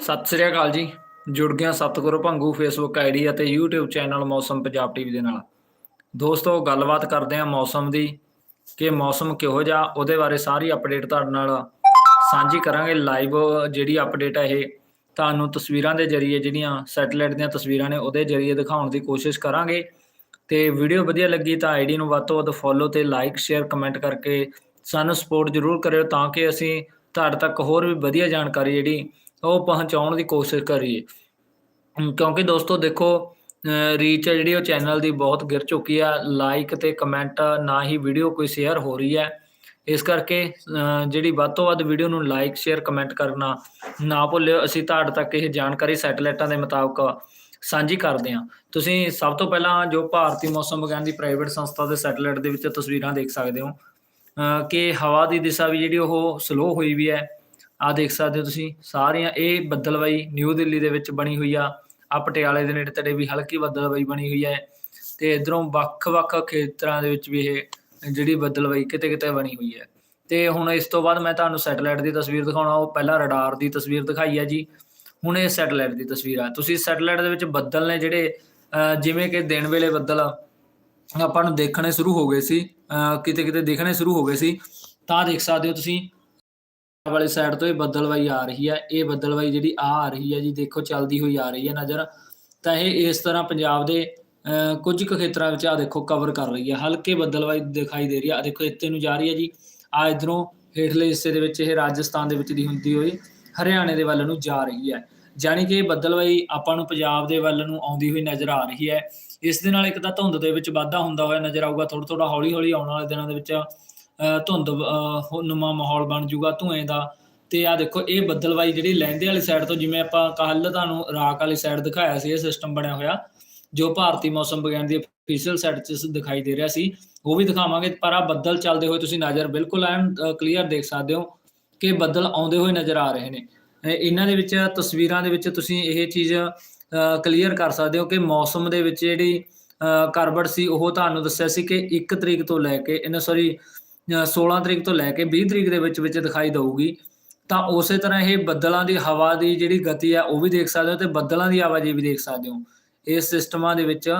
ਸਤਿ ਸ੍ਰੀ ਅਕਾਲ ਜੀ। ਜੁੜ ਗਿਆ ਸਤਿਗੁਰੂ ਭੰਗੂ ਫੇਸਬੁੱਕ ਆਈਡੀ ਅਤੇ YouTube channel Mausam Punjab TV ਦੇ ਨਾਲ। ਦੋਸਤੋ, ਗੱਲਬਾਤ ਕਰਦੇ ਹਾਂ ਮੌਸਮ ਦੀ ਕਿ ਮੌਸਮ ਕਿਹੋ ਜਿਹਾ, ਉਹਦੇ ਬਾਰੇ ਸਾਰੀ ਅਪਡੇਟ ਤੁਹਾਡੇ ਨਾਲ ਸਾਂਝੀ ਕਰਾਂਗੇ। ਲਾਈਵ ਜਿਹੜੀ ਅਪਡੇਟ ਹੈ ਇਹ, ਤੁਹਾਨੂੰ ਤਸਵੀਰਾਂ ਦੇ ਜ਼ਰੀਏ ਜਿਹੜੀਆਂ ਸੈਟੇਲਾਈਟ ਦੀਆਂ ਤਸਵੀਰਾਂ ਨੇ, ਉਹਦੇ ਜ਼ਰੀਏ ਦਿਖਾਉਣ ਦੀ ਕੋਸ਼ਿਸ਼ ਕਰਾਂਗੇ। ਤੇ ਵੀਡੀਓ ਵਧੀਆ ਲੱਗੀ ਤਾਂ ਆਈਡੀ ਨੂੰ ਵੱਧ ਤੋਂ ਵੱਧ ਫੋਲੋ ਤੇ ਲਾਈਕ ਸ਼ੇਅਰ ਕਮੈਂਟ ਕਰਕੇ ਸਾਨੂੰ ਸਪੋਰਟ ਜ਼ਰੂਰ ਕਰਿਓ ਤਾਂ ਕਿ ਅਸੀਂ ਤੁਹਾਡੇ ਤੱਕ ਹੋਰ ਵੀ ਵਧੀਆ ਜਾਣਕਾਰੀ ਜਿਹੜੀ ਉਹ ਪਹੁੰਚਾਉਣ ਦੀ ਕੋਸ਼ਿਸ਼ ਕਰੀਏ। ਕਿਉਂਕਿ ਦੋਸਤੋ ਦੇਖੋ ਰੀਚ ਹੈ ਜਿਹੜੀ ਉਹ ਚੈਨਲ ਦੀ ਬਹੁਤ ਗਿਰ ਚੁੱਕੀ ਆ। ਲਾਈਕ ਤੇ ਕਮੈਂਟ ਨਾ ਹੀ ਵੀਡੀਓ ਕੋਈ ਸ਼ੇਅਰ ਹੋ ਰਹੀ ਹੈ। ਇਸ ਕਰਕੇ ਜਿਹੜੀ ਵੱਧ ਤੋਂ ਵੱਧ ਵੀਡੀਓ ਨੂੰ ਲਾਈਕ ਸ਼ੇਅਰ ਕਮੈਂਟ ਕਰਨਾ ਨਾ ਭੁੱਲਿਓ। ਅਸੀਂ ਤੁਹਾਡੇ ਤੱਕ ਇਹ ਜਾਣਕਾਰੀ ਸੈਟਲਾਈਟਾਂ ਦੇ ਮੁਤਾਬਕ ਸਾਂਝੀ ਕਰਦੇ ਹਾਂ। ਤੁਸੀਂ ਸਭ ਤੋਂ ਪਹਿਲਾਂ ਜੋ ਭਾਰਤੀ ਮੌਸਮ ਵਿਗਿਆਨ ਦੀ ਪ੍ਰਾਈਵੇਟ ਸੰਸਥਾ ਦੇ ਸੈਟਲਾਈਟ ਦੇ ਵਿੱਚ ਤਸਵੀਰਾਂ ਦੇਖ ਸਕਦੇ ਹੋ। ਕਿ ਹਵਾ ਦੀ ਦਿਸ਼ਾ ਵੀ ਜਿਹੜੀ ਉਹ ਸਲੋ ਹੋਈ ਵੀ ਹੈ। ਆ ਦੇਖ ਸਕਦੇ ਹੋ ਤੁਸੀਂ, ਸਾਰੀਆਂ ਇਹ ਬੱਦਲਵਾਈ ਨਿਊ ਦਿੱਲੀ ਦੇ ਵਿੱਚ ਬਣੀ ਹੋਈ ਆ। ਆ ਪਟਿਆਲੇ ਦੇ ਨੇੜੇ ਤੇੜੇ ਵੀ ਹਲਕੀ ਬੱਦਲਵਾਈ ਬਣੀ ਹੋਈ ਹੈ ਤੇ ਇਧਰੋਂ ਵੱਖ-ਵੱਖ ਖੇਤਰਾਂ ਦੇ ਵਿੱਚ ਵੀ ਇਹ ਜਿਹੜੀ ਬੱਦਲਵਾਈ ਕਿਤੇ-ਕਿਤੇ ਬਣੀ ਹੋਈ ਹੈ ਤੇ ਹੁਣ ਇਸ ਤੋਂ ਬਾਅਦ ਮੈਂ ਤੁਹਾਨੂੰ ਸੈਟਲਾਈਟ ਦੀ ਤਸਵੀਰ ਦਿਖਾਉਣਾ, ਉਹ ਪਹਿਲਾਂ ਰਡਾਰ ਦੀ ਤਸਵੀਰ ਦਿਖਾਈ ਹੈ ਜੀ। ਹੁਣ ਇਹ ਸੈਟਲਾਈਟ ਦੀ ਤਸਵੀਰ ਆ। ਤੁਸੀਂ ਸੈਟਲਾਈਟ ਦੇ ਵਿੱਚ ਬੱਦਲ ਨੇ ਜਿਹੜੇ ਜਿਵੇਂ ਕਿ ਦਿਨ ਵੇਲੇ ਬੱਦਲ ਆਪਾਂ ਨੂੰ ਦੇਖਣੇ ਸ਼ੁਰੂ ਹੋ ਗਏ ਸੀ ਕਿਤੇ ਕਿਤੇ ਦੇਖਣੇ ਸ਼ੁਰੂ ਹੋ ਗਏ ਸੀ। ਤਾਂ ਦੇਖ ਸਕਦੇ ਹੋ ਤੁਸੀਂ ਵਾਲੀ ਸਾਈਡ ਤੋਂ ਇਹ ਬੱਦਲਵਾਈ ਆ ਰਹੀ ਹੈ ਇਹ ਬੱਦਲਵਾਈ ਜਿਹੜੀ ਆ ਆ ਰਹੀ ਹੈ ਜੀ, ਦੇਖੋ ਚੱਲਦੀ ਹੋਈ ਆ ਰਹੀ ਹੈ ਨਜ਼ਰ। ਤਾਂ ਇਹ ਇਸ ਤਰ੍ਹਾਂ ਪੰਜਾਬ ਦੇ ਕੁਝ ਕੁ ਖੇਤਰਾਂ ਵਿੱਚ ਆ ਦੇਖੋ ਕਵਰ ਕਰ ਰਹੀ ਹੈ ਹਲਕੇ ਬੱਦਲਵਾਈ ਦਿਖਾਈ ਦੇ ਰਹੀ ਹੈ ਆ ਦੇਖੋ ਇੱਥੇ ਨੂੰ ਜਾ ਰਹੀ ਹੈ ਜੀ। ਆ ਇਧਰੋਂ ਹੇਠਲੇ ਹਿੱਸੇ ਦੇ ਵਿੱਚ ਇਹ ਰਾਜਸਥਾਨ ਦੇ ਵਿੱਚ ਦੀ ਹੁੰਦੀ ਹੋਈ, ਹਰਿਆਣੇ ਦੇ ਵੱਲ ਨੂੰ ਜਾ ਰਹੀ ਹੈ ਜਾਣੀ ਕਿ ਇਹ ਬੱਦਲਵਾਈ ਆਪਾਂ ਨੂੰ ਪੰਜਾਬ ਦੇ ਵੱਲ ਨੂੰ ਆਉਂਦੀ ਹੋਈ ਨਜ਼ਰ ਆ ਰਹੀ ਹੈ। ਇਸ ਦੇ ਨਾਲ ਇੱਕ ਤਾਂ ਧੁੰਦ ਦੇ ਵਿੱਚ ਵਾਧਾ ਹੁੰਦਾ ਹੋਇਆ ਨਜ਼ਰ ਆਊਗਾ ਥੋੜਾ ਥੋੜਾ ਹੌਲੀ ਹੌਲੀ ਆਉਣ ਵਾਲੇ ਦਿਨਾਂ ਦੇ ਵਿੱਚ ਧੁੰਦ ਅਹ ਨੁਮਾ ਮਾਹੌਲ ਬਣ ਜਾਊਗਾ ਧੂਏ ਦਾ। ਤੇ ਆ ਦੇਖੋ ਇਹ ਬੱਦਲਵਾਈ ਜਿਹੜੀ ਲਹਿੰਦੇ ਵਾਲੀ ਸਾਈਡ ਤੋਂ ਜਿਵੇਂ ਆਪਾਂ ਕੱਲ ਤੁਹਾਨੂੰ ਰਾਕ ਵਾਲੀ ਸਾਈਡ ਦਿਖਾਇਆ ਸੀ ਇਹ ਸਿਸਟਮ ਬਣਿਆ ਹੋਇਆ ਜੋ ਭਾਰਤੀ ਮੌਸਮ ਵਿਗਿਆਨ ਦੀ ਅਫੀਸ਼ੀਅਲ ਸਾਈਟ 'ਚ ਦਿਖਾਈ ਦੇ ਰਿਹਾ ਸੀ ਉਹ ਵੀ ਦਿਖਾਵਾਂਗੇ ਪਰ ਆ ਬੱਦਲ ਚੱਲਦੇ ਹੋਏ ਤੁਸੀਂ ਨਜ਼ਰ ਬਿਲਕੁਲ ਐਨ ਕਲੀਅਰ ਦੇਖ ਸਕਦੇ ਹੋ ਕਿ ਬੱਦਲ ਆਉਂਦੇ ਹੋਏ ਨਜ਼ਰ ਆ ਰਹੇ ਨੇ। ਇਹਨਾਂ ਦੇ ਵਿੱਚ ਤਸਵੀਰਾਂ ਦੇ ਵਿੱਚ ਤੁਸੀਂ ਇਹ ਚੀਜ਼ ਕਲੀਅਰ ਕਰ ਸਕਦੇ ਹੋ ਕਿ ਮੌਸਮ ਦੇ ਵਿੱਚ ਜਿਹੜੀ ਅਹ, ਕਰਵਟ ਸੀ ਉਹ ਤੁਹਾਨੂੰ ਦੱਸਿਆ ਸੀ ਕਿ 1 ਤਰੀਕ ਤੋਂ ਲੈ ਕੇ ਇਹਨਾਂ ਸੌਰੀ 16 ਤਰੀਕ ਤੋਂ ਲੈ ਕੇ 20 ਤਰੀਕ ਦੇ ਵਿੱਚ ਵਿੱਚ ਦਿਖਾਈ ਦਊਗੀ। ਤਾਂ ਉਸੇ ਤਰ੍ਹਾਂ ਇਹ ਬੱਦਲਾਂ ਦੀ ਹਵਾ ਦੀ ਜਿਹੜੀ ਗਤੀ ਹੈ ਉਹ ਵੀ ਦੇਖ ਸਕਦੇ ਹੋ ਤੇ ਬੱਦਲਾਂ ਦੀ ਆਵਾਜਾਈ ਵੀ ਦੇਖ ਸਕਦੇ ਹੋ। ਇਸ ਸਿਸਟਮਾਂ ਦੇ ਵਿੱਚ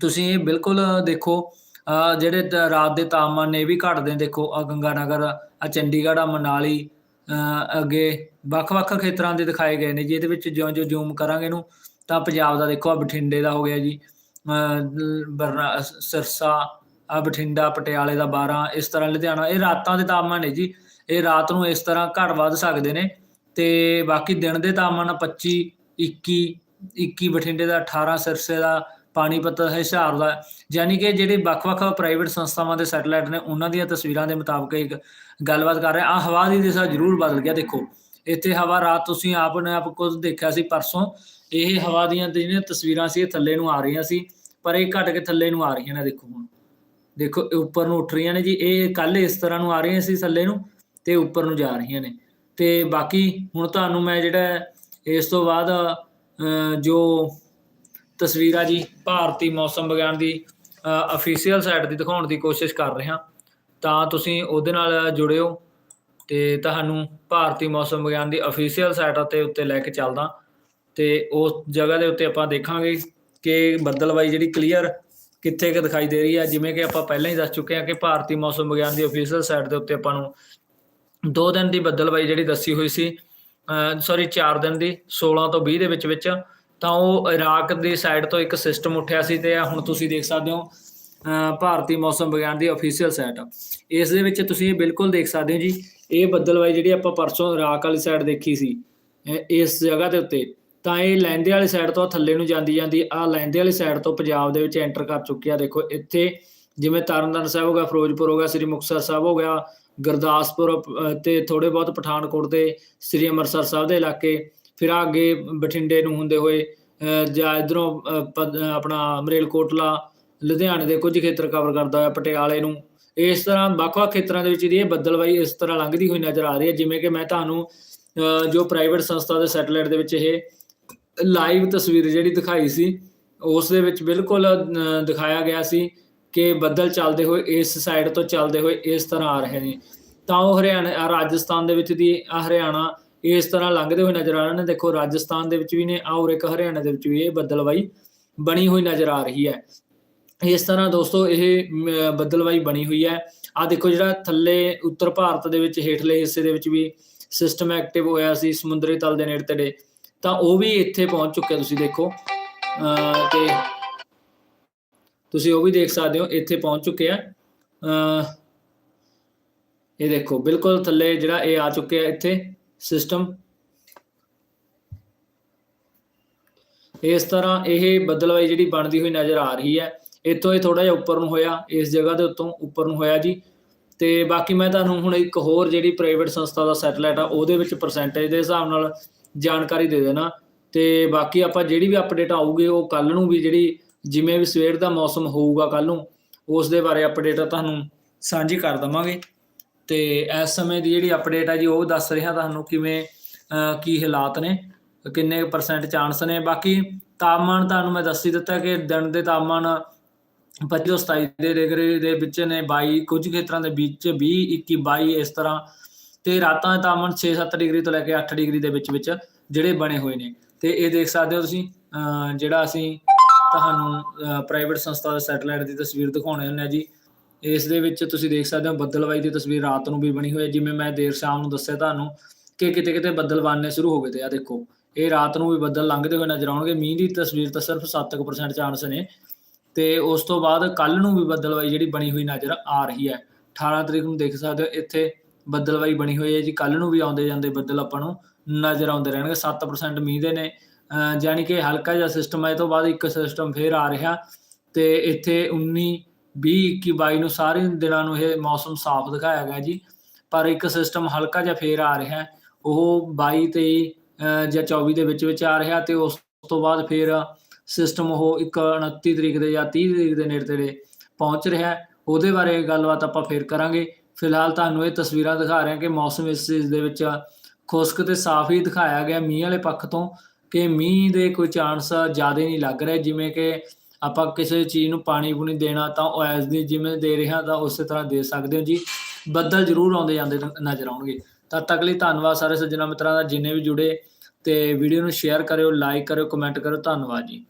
ਤੁਸੀਂ ਇਹ ਬਿਲਕੁਲ ਦੇਖੋ, ਅਹ ਜਿਹੜੇ ਰਾਤ ਦੇ ਤਾਪਮਾਨ ਨੇ ਇਹ ਵੀ ਘਟਦੇ ਨੇ। ਦੇਖੋ ਆ ਗੰਗਾਨਗਰ ਆ ਚੰਡੀਗੜ੍ਹ ਆ ਮਨਾਲੀ, ਅਹ ਅੱਗੇ ਵੱਖ-ਵੱਖ ਖੇਤਰਾਂ ਦੇ ਦਿਖਾਏ ਗਏ ਨੇ ਜਿਹਦੇ ਵਿੱਚ ਜਿਉਂ-ਜਿਉਂ ਜ਼ੂਮ ਕਰਾਂਗੇ ਇਹਨੂੰ, ਤਾਂ ਪੰਜਾਬ ਦਾ ਦੇਖੋ ਆ ਬਠਿੰਡੇ ਦਾ ਹੋ ਗਿਆ ਜੀ। ਅਹ ਲ- ਬਰਨਾ, ਸ- ਸਿਰਸਾ ਬਠਿੰਡਾ, ਪਟਿਆਲੇ ਦਾ 12 ਇਸ ਤਰ੍ਹਾਂ ਲੁਧਿਆਣਾ, ਇਹ ਰਾਤਾਂ ਦੇ ਤਾਪਮਾਨ ਨੇ ਜੀ। ਇਹ ਰਾਤ ਨੂੰ ਇਸ ਤਰ੍ਹਾਂ ਘਟ ਵੱਧ ਸਕਦੇ ਨੇ। ਤੇ ਬਾਕੀ ਦਿਨ ਦੇ ਤਾਪਮਾਨ 25 21 21 ਬਠਿੰਡੇ ਦਾ 18 ਸਿਰਸੇ ਦਾ, ਪਾਣੀਪਤ ਹਿਸਾਰ ਦਾ। ਯਾਨੀ ਕਿ ਜਿਹੜੇ ਵੱਖ-ਵੱਖ ਪ੍ਰਾਈਵੇਟ ਸੰਸਥਾਵਾਂ ਦੇ ਸੈਟਲਾਈਟ ਨੇ, ਉਹਨਾਂ ਦੀਆਂ ਤਸਵੀਰਾਂ ਦੇ ਮੁਤਾਬਕ ਇੱਕ ਗੱਲਬਾਤ ਕਰ ਰਿਹਾ। ਆ ਹਵਾ ਦੀ ਦਿਸ਼ਾ ਜ਼ਰੂਰ ਬਦਲ ਗਿਆ, ਦੇਖੋ। ਇੱਥੇ ਹਵਾ ਰਾਤ ਤੁਸੀਂ ਆਪ ਨੇ ਆਪ ਕੁਝ ਦੇਖਿਆ ਸੀ ਪਰਸੋਂ। ਇਹ ਹਵਾ ਦੀਆਂ ਜਿਹੜੀਆਂ ਤਸਵੀਰਾਂ ਸੀ, ਇਹ ਥੱਲੇ ਨੂੰ ਆ ਰਹੀਆਂ ਸੀ। ਪਰ ਇਹ ਘਟ ਕੇ ਥੱਲੇ ਨੂੰ ਆ ਰਹੀਆਂ ਨੇ, ਦੇਖੋ ਹੁਣ। ਦੇਖੋ ਉੱਪਰ ਨੂੰ ਉੱਠ ਰਹੀਆਂ ਨੇ ਜੀ ਇਹ ਕੱਲ ਇਸ ਤਰ੍ਹਾਂ ਨੂੰ ਆ ਰਹੀਆਂ ਸੀ ਥੱਲੇ ਨੂੰ ਤੇ ਉੱਪਰ ਨੂੰ ਜਾ ਰਹੀਆਂ ਨੇ। ਤੇ ਬਾਕੀ ਹੁਣ ਤੁਹਾਨੂੰ ਮੈਂ ਜਿਹੜਾ ਇਸ ਤੋਂ ਬਾਅਦ ਅਹ, ਜੋ ਤਸਵੀਰਾਂ ਜੀ ਭਾਰਤੀ ਮੌਸਮ ਵਿਗਿਆਨ ਦੀ ਅਫੀਸ਼ੀਅਲ ਸਾਈਟ ਦੀ ਦਿਖਾਉਣ ਦੀ ਕੋਸ਼ਿਸ਼ ਕਰ ਰਿਹਾ। ਤਾਂ ਤੁਸੀਂ ਉਹਦੇ ਨਾਲ ਜੁੜਿਓ ਤੇ ਤੁਹਾਨੂੰ ਭਾਰਤੀ ਮੌਸਮ ਵਿਗਿਆਨ ਦੀ ਅਫੀਸ਼ੀਅਲ ਸਾਈਟ ਅਤੇ ਉੱਤੇ ਲੈ ਕੇ ਚੱਲਦਾ। ਤੇ ਉਸ ਜਗ੍ਹਾ ਦੇ ਉੱਤੇ ਆਪਾਂ ਦੇਖਾਂਗੇ ਕਿ ਬੱਦਲਬਾਈ ਜਿਹੜੀ ਕਲੀਅਰ ਕਿੱਥੇ ਕਿ ਦਿਖਾਈ ਦੇ ਰਹੀ ਹੈ ਜਿਵੇਂ ਕਿ ਆਪਾਂ ਪਹਿਲਾਂ ਹੀ ਦੱਸ ਚੁੱਕੇ ਹਾਂ ਕਿ ਭਾਰਤੀ ਮੌਸਮ ਵਿਗਿਆਨ ਦੀ ਅਫੀਸ਼ੀਅਲ ਸਾਈਟ ਦੇ ਉੱਤੇ ਆਪਾਂ ਨੂੰ ਦੋ ਦਿਨ ਦੀ ਬੱਦਲਬਾਈ ਜਿਹੜੀ ਦੱਸੀ ਹੋਈ ਸੀ ਸੌਰੀ 4 ਦਿਨ ਦੀ 16 ਤੋਂ 20 ਦੇ ਵਿੱਚ ਵਿੱਚ। ਤਾਂ ਉਹ ਇਰਾਕ ਦੀ ਸਾਈਡ ਤੋਂ ਇੱਕ ਸਿਸਟਮ ਉੱਠਿਆ ਸੀ ਤੇ ਹੁਣ ਤੁਸੀਂ ਦੇਖ ਸਕਦੇ ਹੋ, ਅਹ, ਭਾਰਤੀ ਮੌਸਮ ਵਿਗਿਆਨ ਦੀ ਅਫੀਸ਼ੀਅਲ ਸਾਈਟ ਇਸ ਦੇ ਵਿੱਚ ਤੁਸੀਂ ਇਹ ਬਿਲਕੁਲ ਦੇਖ ਸਕਦੇ ਹੋ ਜੀ, ਇਹ ਬੱਦਲਬਾਈ ਜਿਹੜੀ ਆਪਾਂ ਪਰਸੋਂ ਇਰਾਕ ਵਾਲੀ ਸਾਈਡ ਦੇਖੀ ਸੀ ਇਸ ਜਗ੍ਹਾ ਦੇ ਉੱਤੇ। ਤਾਂ ਇਹ ਲੈਂਦੇ ਵਾਲੀ ਸਾਈਡ ਤੋਂ ਥੱਲੇ ਨੂੰ ਜਾਂਦੀ ਜਾਂਦੀ ਆ ਲੈਂਦੇ ਵਾਲੀ ਸਾਈਡ ਤੋਂ ਪੰਜਾਬ ਦੇ ਵਿੱਚ ਐਂਟਰ ਕਰ ਚੁੱਕੀ ਆ। ਦੇਖੋ ਇੱਥੇ ਜਿਵੇਂ ਤਰਨਤਾਰਨ ਸਾਹਿਬ ਹੋ ਗਿਆ ਫਿਰੋਜ਼ਪੁਰ ਹੋ ਗਿਆ ਸ੍ਰੀ ਮੁਕਤਸਰ ਸਾਹਿਬ ਹੋ ਗਿਆ ਗੁਰਦਾਸਪੁਰ ਅਹ, ਤੇ ਥੋੜੇ ਬਹੁਤ ਪਠਾਨਕੋਟ ਦੇ ਸ੍ਰੀ ਅੰਮ੍ਰਿਤਸਰ ਸਾਹਿਬ ਦੇ ਇਲਾਕੇ ਫਿਰ ਆ ਅੱਗੇ ਬਠਿੰਡੇ ਨੂੰ ਹੁੰਦੇ ਹੋਏ ਜਾਂ ਇਧਰੋਂ ਆਪਣਾ ਮਰੇਲਕੋਟਲਾ ਲੁਧਿਆਣੇ ਦੇ ਕੁਝ ਖੇਤਰ ਕਵਰ ਕਰਦਾ ਹੋਇਆ ਪਟਿਆਲੇ ਨੂੰ। ਇਸ ਤਰ੍ਹਾਂ ਵੱਖ-ਵੱਖ ਖੇਤਰਾਂ ਦੇ ਵਿੱਚ ਜਿਹੜੀ ਇਹ ਬੱਦਲਬਾਈ ਇਸ ਤਰ੍ਹਾਂ ਲੰਘਦੀ ਹੋਈ ਨਜ਼ਰ ਆ ਰਹੀ ਹੈ ਜਿਵੇਂ ਕਿ ਮੈਂ ਤੁਹਾਨੂੰ ਅਹ, ਜੋ ਪ੍ਰਾਈਵੇਟ ਸੰਸਥਾ ਦੇ ਸੈਟੇਲਾਈਟ ਦੇ ਵਿੱਚ ਇਹ ਲਾਈਵ ਤਸਵੀਰ ਜਿਹੜੀ ਦਿਖਾਈ ਸੀ ਉਸ ਦੇ ਵਿੱਚ ਬਿਲਕੁਲ ਅਹ, ਦਿਖਾਇਆ ਗਿਆ ਸੀ ਕਿ ਬੱਦਲ ਚੱਲਦੇ ਹੋਏ ਇਸ ਸਾਈਡ ਤੋਂ ਚੱਲਦੇ ਹੋਏ ਇਸ ਤਰ੍ਹਾਂ ਆ ਰਹੇ ਨੇ। ਤਾਂ ਉਹ ਹਰਿਆਣਾ ਰਾਜਸਥਾਨ ਦੇ ਵਿੱਚ ਦੀ ਹਰਿਆਣਾ ਇਸ ਤਰ੍ਹਾਂ ਲੰਘਦੇ ਹੋਏ ਨਜ਼ਰ ਆ ਰਹੇ ਨੇ। ਦੇਖੋ ਰਾਜਸਥਾਨ ਦੇ ਵਿੱਚ ਵੀ ਨੇ ਔਰ ਇੱਕ ਹਰਿਆਣਾ ਦੇ ਵਿੱਚ ਵੀ ਇਹ ਬੱਦਲਵਾਈ ਬਣੀ ਹੋਈ ਨਜ਼ਰ ਆ ਰਹੀ ਹੈ। ਇਸ ਤਰ੍ਹਾਂ ਦੋਸਤੋ ਇਹ ਮ, ਬੱਦਲਵਾਈ ਬਣੀ ਹੋਈ ਹੈ। ਆ ਦੇਖੋ ਜਿਹੜਾ ਥੱਲੇ ਉੱਤਰ ਭਾਰਤ ਦੇ ਵਿੱਚ ਹੇਠਲੇ ਹਿੱਸੇ ਦੇ ਵਿੱਚ ਵੀ ਸਿਸਟਮ ਐਕਟਿਵ ਹੋਇਆ ਸੀ ਸਮੁੰਦਰੀ ਤਲ ਦੇ ਨੇੜੇ ਤੇੜੇ। ਤਾਂ ਉਹ ਵੀ ਇੱਥੇ ਪਹੁੰਚ ਚੁੱਕਿਆ ਤੁਸੀਂ ਦੇਖੋ। ਅਹ ਤੇ ਤੁਸੀਂ ਉਹ ਵੀ ਦੇਖ ਸਕਦੇ ਹੋ, ਇੱਥੇ ਪਹੁੰਚ ਚੁੱਕਿਆ ਇਹ ਦੇਖੋ, ਬਿਲਕੁਲ ਥੱਲੇ ਜਿਹੜਾ ਇਹ ਆ ਚੁੱਕਿਆ ਇੱਥੇ ਸਿਸਟਮ ਇਸ ਤਰ੍ਹਾਂ ਇਹ ਬਦਲਵਾਈ ਜਿਹੜੀ ਬਣਦੀ ਹੋਈ ਨਜ਼ਰ ਆ ਰਹੀ ਹੈ। ਇੱਥੋਂ ਇਹ ਥੋੜਾ ਜਿਹਾ ਉੱਪਰ ਨੂੰ ਹੋਇਆ, ਇਸ ਜਗ੍ਹਾ ਦੇ ਉੱਤੋਂ ਉੱਪਰ ਨੂੰ ਹੋਇਆ ਜੀ। ਤੇ ਬਾਕੀ ਮੈਂ ਤੁਹਾਨੂੰ ਹੁਣ ਇੱਕ ਹੋਰ ਜਿਹੜੀ ਪ੍ਰਾਈਵੇਟ ਸੰਸਥਾ ਦਾ ਸੈਟਲਾਈਟ ਆ, ਉਹਦੇ ਵਿੱਚ ਪਰਸੈਂਟੇਜ ਦੇ ਹਿਸਾਬ ਨਾਲ ਜਾਣਕਾਰੀ ਦੇ ਦੇਣਾ। ਤੇ ਬਾਕੀ ਆਪਾਂ ਜਿਹੜੀ ਵੀ ਅਪਡੇਟ ਆਊਗੀ ਉਹ ਕੱਲ ਨੂੰ ਵੀ ਜਿਹੜੀ ਜਿਵੇਂ ਵੀ ਸਵੇਰ ਦਾ ਮੌਸਮ ਹੋਊਗਾ ਕੱਲ ਨੂੰ ਉਸ ਦੇ ਬਾਰੇ ਅਪਡੇਟ ਤੁਹਾਨੂੰ ਸਾਂਝੀ ਕਰ ਦਵਾਂਗੇ। ਤੇ ਇਸ ਸਮੇਂ ਦੀ ਜਿਹੜੀ ਅਪਡੇਟ ਹੈ ਜੀ ਉਹ ਦੱਸ ਰਿਹਾ ਤੁਹਾਨੂੰ ਕਿਵੇਂ ਅਹ, ਕੀ ਹਾਲਾਤ ਨੇ ਕਿੰਨੇ ਪਰਸੈਂਟ ਚਾਂਸ ਨੇ। ਬਾਕੀ ਤਾਪਮਾਨ ਤੁਹਾਨੂੰ ਮੈਂ ਦੱਸ ਹੀ ਦਿੱਤਾ ਕਿ ਦਿਨ ਦੇ ਤਾਪਮਾਨ 25 ਤੋਂ 27 ਦੇ ਡਿਗਰੀ ਦੇ ਵਿੱਚ ਨੇ 22 ਕੁਝ ਖੇਤਰਾਂ ਦੇ ਵਿੱਚ 20 21 22 ਇਸ ਤਰ੍ਹਾਂ ਤੇ ਰਾਤਾਂ ਦਾ ਤਾਪਮਾਨ 6-7 ਡਿਗਰੀ ਤੋਂ ਲੈ ਕੇ 8 ਡਿਗਰੀ ਦੇ ਵਿੱਚ ਵਿੱਚ ਜਿਹੜੇ ਬਣੇ ਹੋਏ ਨੇ। ਤੇ ਇਹ ਦੇਖ ਸਕਦੇ ਹੋ ਤੁਸੀਂ ਜਿਹੜਾ ਅਸੀਂ ਤੁਹਾਨੂੰ ਪ੍ਰਾਈਵੇਟ ਸੰਸਥਾ ਦਾ ਸੈਟੇਲਾਈਟ ਦੀ ਤਸਵੀਰ ਦਿਖਾਉਣੇ ਹੁੰਦੇ ਆ ਜੀ। ਇਸ ਦੇ ਵਿੱਚ ਤੁਸੀਂ ਦੇਖ ਸਕਦੇ ਹੋ ਬੱਦਲਵਾਈ ਦੀ ਤਸਵੀਰ ਰਾਤ ਨੂੰ ਵੀ ਬਣੀ ਹੋਈ ਹੈ। ਜਿਵੇਂ ਮੈਂ ਦੇਰ ਸ਼ਾਮ ਨੂੰ ਦੱਸਿਆ ਤੁਹਾਨੂੰ ਕਿ ਕਿਤੇ ਕਿਤੇ ਬੱਦਲ ਬਣਨੇ ਸ਼ੁਰੂ ਹੋ ਗਏ ਤੇ ਆ ਦੇਖੋ, ਇਹ ਰਾਤ ਨੂੰ ਵੀ ਬੱਦਲ ਲੰਘਦੇ ਹੋਏ ਨਜ਼ਰ ਆਉਣਗੇ। ਮੀਂਹ ਦੀ ਤਸਵੀਰ ਤਾਂ ਸਿਰਫ 7% ਚਾਂਸ ਨੇ। ਤੇ ਉਸ ਤੋਂ ਬਾਅਦ ਕੱਲ ਨੂੰ ਵੀ ਬੱਦਲਵਾਈ ਜਿਹੜੀ ਬਣੀ ਹੋਈ ਨਜ਼ਰ ਆ ਰਹੀ ਹੈ। 18 ਤਰੀਕ ਨੂੰ ਦੇਖ ਸਕਦੇ ਹੋ ਇੱਥੇ ਬੱਦਲਵਾਈ ਬਣੀ ਹੋਈ ਹੈ ਜੀ। ਕੱਲ ਨੂੰ ਵੀ ਆਉਂਦੇ ਜਾਂਦੇ ਬੱਦਲ ਆਪਾਂ ਨੂੰ ਨਜ਼ਰ ਆਉਂਦੇ ਰਹਿਣਗੇ। 7% ਮੀਂਹ ਦੇ ਨੇ। ਅਹ ਜਾਣੀ ਕਿ ਹਲਕਾ ਜਿਹਾ ਸਿਸਟਮ ਹੈ ਇਹ ਤੋਂ ਬਾਅਦ ਇੱਕ ਸਿਸਟਮ ਫੇਰ ਆ ਰਿਹਾ। ਤੇ ਇੱਥੇ 19 20 21 22 ਨੂੰ ਸਾਰੇ ਦਿਨਾਂ ਨੂੰ ਇਹ ਮੌਸਮ ਸਾਫ਼ ਦਿਖਾਇਆ ਗਿਆ ਜੀ। ਪਰ ਇੱਕ ਸਿਸਟਮ ਹਲਕਾ ਜਿਹਾ ਫੇਰ ਆ ਰਿਹਾ। ਉਹ 22 23 ਜਾਂ 24 ਦੇ ਵਿੱਚ ਵਿੱਚ ਆ ਰਿਹਾ ਤੇ ਉਸ ਤੋਂ ਬਾਅਦ ਫੇਰ ਸਿਸਟਮ ਉਹ ਇੱਕ 29 ਤਰੀਕ ਦੇ ਜਾਂ 30 ਤਰੀਕ ਦੇ ਨੇੜੇ ਤੇੜੇ ਪਹੁੰਚ ਰਿਹਾ। ਉਹਦੇ ਬਾਰੇ ਗੱਲਬਾਤ ਆਪਾਂ ਫੇਰ ਕਰਾਂਗੇ। ਫਿਲਹਾਲ ਤੁਹਾਨੂੰ ਇਹ ਤਸਵੀਰਾਂ ਦਿਖਾ ਰਹੇ ਹਾਂ ਕਿ ਮੌਸਮ ਇਸ ਚੀਜ਼ ਦੇ ਵਿੱਚ ਖੁਸ਼ਕ ਤੇ ਸਾਫ਼ ਹੀ ਦਿਖਾਇਆ ਗਿਆ। ਮੀਂਹ ਵਾਲੇ ਪੱਖ ਤੋਂ ਕਿ ਮੀਂਹ ਦੇ ਕੋਈ ਚਾਂਸ ਜ਼ਿਆਦਾ ਨਹੀਂ ਲੱਗ ਰਹੇ। ਜਿਵੇਂ ਕਿ ਆਪਾਂ ਕਿਸੇ ਚੀਜ਼ ਨੂੰ ਪਾਣੀ ਪੂਣੀ ਦੇਣਾ ਤਾਂ ਉਹ ਦੀ ਜਿਵੇਂ ਦੇ ਰਿਹਾ ਤਾਂ ਉਸੇ ਤਰ੍ਹਾਂ ਦੇ ਸਕਦੇ ਹੋ ਜੀ। ਬੱਦਲ ਜ਼ਰੂਰ ਆਉਂਦੇ ਜਾਂਦੇ ਨਜ਼ਰ ਆਉਣਗੇ। ਤਦ ਤੱਕ ਲਈ ਧੰਨਵਾਦ ਸਾਰੇ ਸੱਜਣਾ ਮਿੱਤਰਾਂ ਦਾ। ਜਿੰਨੇ ਵੀ ਜੁੜੇ ਤੇ ਵੀਡੀਓ ਨੂੰ ਸ਼ੇਅਰ ਕਰਿਓ ਲਾਈਕ ਕਰਿਓ ਕਮੈਂਟ ਕਰਿਓ। ਧੰਨਵਾਦ ਜੀ।